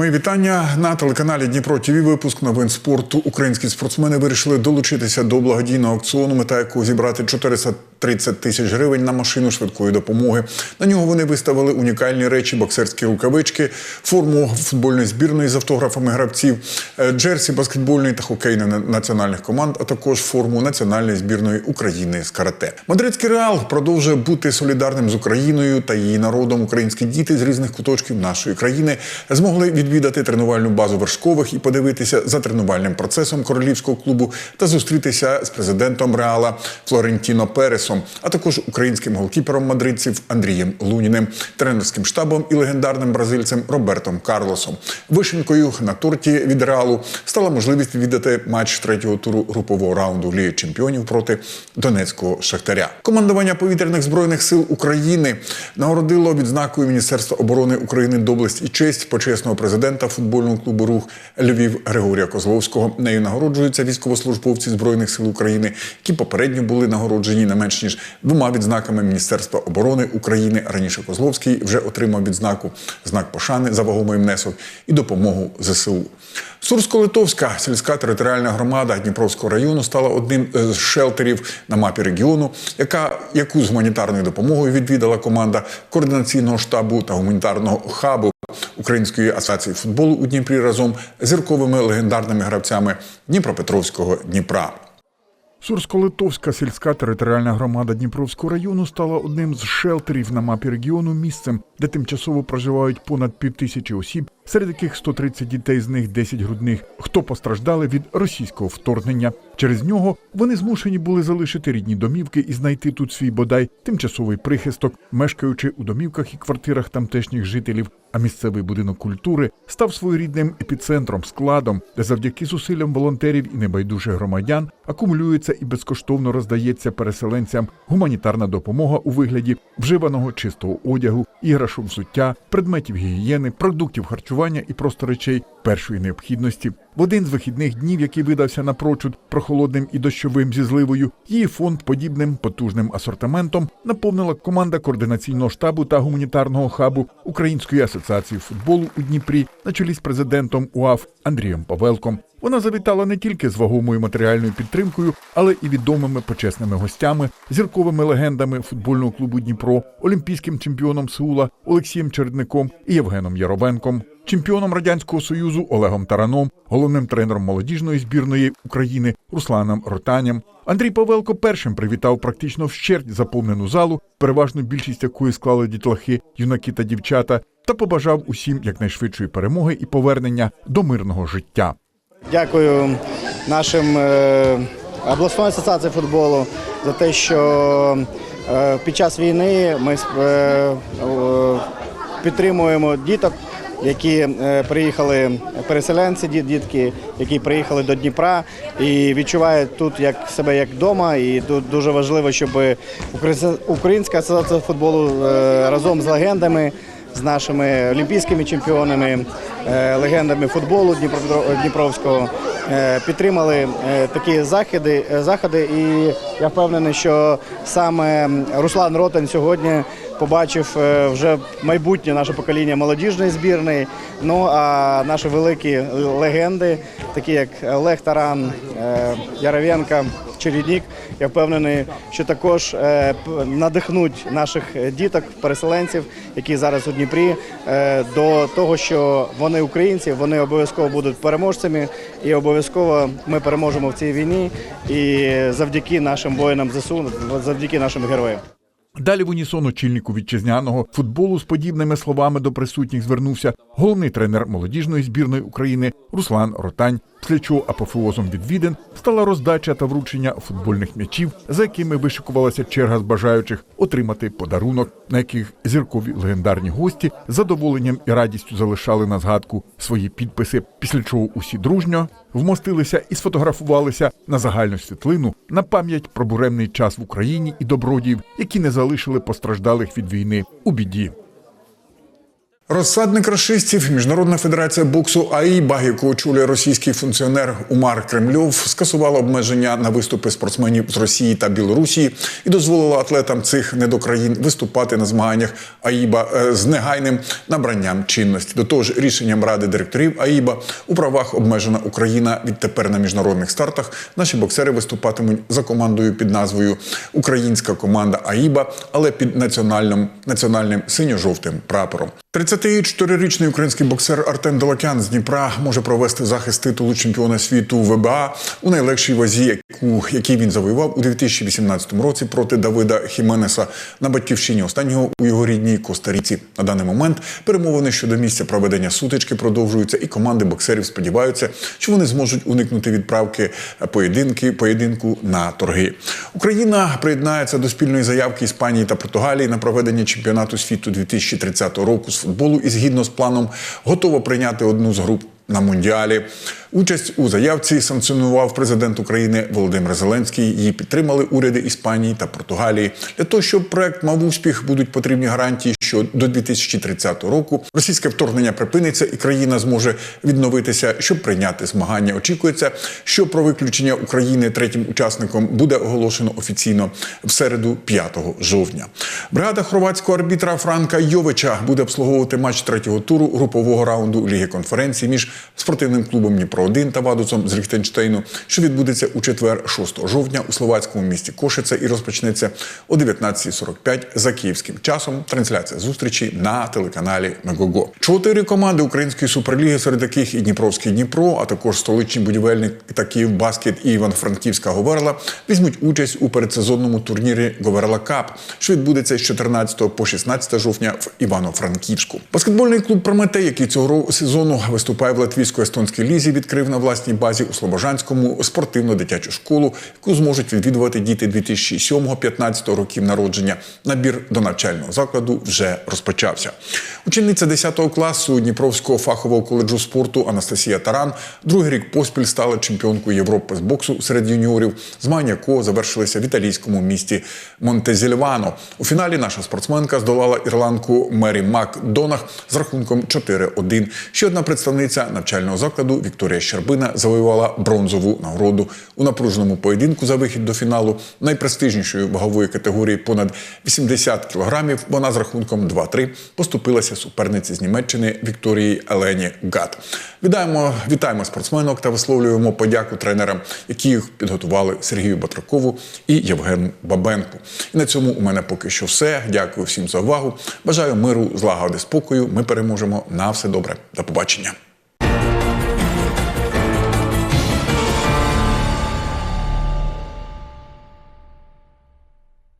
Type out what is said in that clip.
Мої вітання на телеканалі Дніпро ТВ. Випуск новин спорту. Українські спортсмени вирішили долучитися до благодійного аукціону, мета якого зібрати 430 тисяч гривень на машину швидкої допомоги. На нього вони виставили унікальні речі, боксерські рукавички, форму футбольної збірної з автографами гравців, е, джерсі баскетбольної та хокейної національних команд, а також форму національної збірної України з карате. Мадридський реал продовжує бути солідарним з Україною та її народом. Українські діти з різних куточків нашої країни змогли відвідати тренувальну базу вершкових і подивитися за тренувальним процесом королівського клубу та зустрітися з президентом Реала Флорентіно Пересом, а також українським голкіпером мадридців Андрієм Луніним, тренерським штабом і легендарним бразильцем Робертом Карлосом. Вишенкою на торті від Реалу стала можливість відвідати матч третього туру групового раунду Ліги Чемпіонів проти Донецького Шахтаря. Командування повітряних збройних сил України нагородило відзнакою Міністерства оборони України доблесть і честь почесного президента футбольного клубу Рух Львів Григорія Козловського. Нею нагороджуються військовослужбовці збройних сил України, які попередньо були нагороджені не менш ніж двома відзнаками Міністерства оборони України. Раніше Козловський вже отримав відзнаку знак пошани за вагомий внесок і допомогу ЗСУ. Сурсько-Литовська сільська територіальна громада Дніпровського району стала одним з шелтерів на мапі регіону, яка яку з гуманітарною допомогою відвідала команда координаційного штабу та гуманітарного хабу Української асоціації футболу у Дніпрі разом з зірковими легендарними гравцями Дніпропетровського Дніпра. Сурсько-Литовська сільська територіальна громада Дніпровського району стала одним з шелтерів на мапі регіону місцем, де тимчасово проживають понад півтисячі осіб, серед яких 130 дітей, з них 10 грудних, хто постраждали від російського вторгнення. Через нього вони змушені були залишити рідні домівки і знайти тут свій бодай тимчасовий прихисток, мешкаючи у домівках і квартирах тамтешніх жителів. А місцевий будинок культури став своєрідним епіцентром, складом, де завдяки зусиллям волонтерів і небайдужих громадян акумулюється і безкоштовно роздається переселенцям гуманітарна допомога у вигляді вживаного чистого одягу, іграшок взуття, предметів гігієни, продуктів харчування і просто речей першої необхідності. В один з вихідних днів, який видався напрочуд прохолодним і дощовим зі зливою, її фонд подібним потужним асортиментом наповнила команда координаційного штабу та гуманітарного хабу Української асоціації футболу у Дніпрі на чолі з президентом УАФ Андрієм Павелком. Вона завітала не тільки з вагомою матеріальною підтримкою, але і відомими почесними гостями, зірковими легендами футбольного клубу Дніпро, олімпійським чемпіоном Сеула Олексієм Чередником і Євгеном Яровенком, чемпіоном радянського союзу Олегом Тараном, головним тренером молодіжної збірної України Русланом Ротаням. Андрій Павелко першим привітав практично вщерть заповнену залу, переважну більшість якої склали дітлахи, юнаки та дівчата, та побажав усім якнайшвидшої перемоги і повернення до мирного життя. Дякую нашим е, обласної асоціації футболу за те, що е, під час війни ми е, підтримуємо діток, які приїхали переселенці, дітки, які приїхали до Дніпра і відчувають тут як себе як вдома. І тут дуже важливо, щоб Українська- асоціація футболу разом з легендами з нашими олімпійськими чемпіонами, е, легендами футболу Дніпровського е, підтримали е, такі заходи, заходи. І я впевнений, що саме Руслан Ротань сьогодні побачив вже майбутнє наше покоління молодіжної збірної. Ну а наші великі легенди, такі як Олег Таран, Яровенко, Череднік, я впевнений, що також е, надихнуть наших діток, переселенців, які зараз у Дніпрі, е, до того, що вони українці, вони обов'язково будуть переможцями, і обов'язково ми переможемо в цій війні. І завдяки нашим воїнам ЗСУ, завдяки нашим героям. Далі в унісон очільнику вітчизняного футболу з подібними словами до присутніх звернувся головний тренер молодіжної збірної України Руслан Ротань. Після чого апофеозом відвідин стала роздача та вручення футбольних м'ячів, за якими вишикувалася черга з бажаючих отримати подарунок, на яких зіркові легендарні гості задоволенням і радістю залишали на згадку свої підписи. Після чого усі дружньо вмостилися і сфотографувалися на загальну світлину на пам'ять про буремний час в Україні і добродіїв, які не залишили постраждалих від війни у біді. Розсадник расистів Міжнародна федерація боксу АІБА, яку очолює російський функціонер Умар Кремльов, скасувала обмеження на виступи спортсменів з Росії та Білорусі і дозволила атлетам цих недокраїн виступати на змаганнях АІБА е, з негайним набранням чинності. До того ж, рішенням ради директорів АІБА у правах обмежена Україна. Відтепер на міжнародних стартах наші боксери виступатимуть за командою під назвою Українська команда АІБА, але під національним національним синьо-жовтим прапором. 34-річний український боксер Артем Долокян з Дніпра може провести захист титулу чемпіона світу ВБА у найлегшій вазі, яку який він завоював у 2018 році проти Давида Хіменеса на батьківщині останнього у його рідній Коста-Ріці. На даний момент перемовини щодо місця проведення сутички продовжуються, і команди боксерів сподіваються, що вони зможуть уникнути відправки поєдинки поєдинку на торги. Україна приєднається до спільної заявки Іспанії та Португалії на проведення чемпіонату світу 2030 року футболу і згідно з планом готова прийняти одну з груп на мундіалі. Участь у заявці санкціонував президент України Володимир Зеленський. Її підтримали уряди Іспанії та Португалії. Для того щоб проект мав успіх, будуть потрібні гарантії, що до 2030 року російське вторгнення припиниться і країна зможе відновитися, щоб прийняти змагання. Очікується, що про виключення України третім учасником буде оголошено офіційно в середу, 5 жовтня. Бригада хорватського арбітра Франка Йовича буде обслуговувати матч третього туру групового раунду Ліги конференції між спортивним клубом Дніпро 1 та Вадусом з Ліхтенштейну, що відбудеться у четвер, 6 жовтня у словацькому місті Кошице і розпочнеться о 19.45 за київським часом. Трансляція зустрічі на телеканалі Мегого. Чотири команди української суперліги, серед яких і Дніпровський Дніпро, а також столичні будівельник та Київбаскет і Івано-Франківська Говерла візьмуть участь у передсезонному турнірі Говерла Кап, що відбудеться з 14 по 16 жовтня в Івано-Франківську. Баскетбольний клуб Прометей, який цього сезону виступає в латвійсько-естонській лізі, відкрив на власній базі у Слобожанському спортивно-дитячу школу, яку зможуть відвідувати діти 2007-15 років народження. Набір до навчального закладу вже розпочався. Учениця 10 класу Дніпровського фахового коледжу спорту Анастасія Таран другий рік поспіль стала чемпіонкою Європи з боксу серед юніорів, змагання якого завершилися в італійському місті Монтезільвано. У фіналі наша спортсменка здолала ірландку Мері Мак Донах з рахунком 4-1. Ще одна представниця навчального закладу Вікторія Щербина завоювала бронзову нагороду у напруженому поєдинку за вихід до фіналу найпрестижнішої вагової категорії понад 80 кілограмів. Вона з рахунком 2-3 поступилася суперниці з Німеччини Вікторії Елені Гат. Вітаємо, вітаємо спортсменок та висловлюємо подяку тренерам, які їх підготували Сергію Батракову і Євгену Бабенку. І на цьому у мене поки що все. Дякую всім за увагу. Бажаю миру, злагоди, спокою. Ми переможемо. На все добре. До побачення.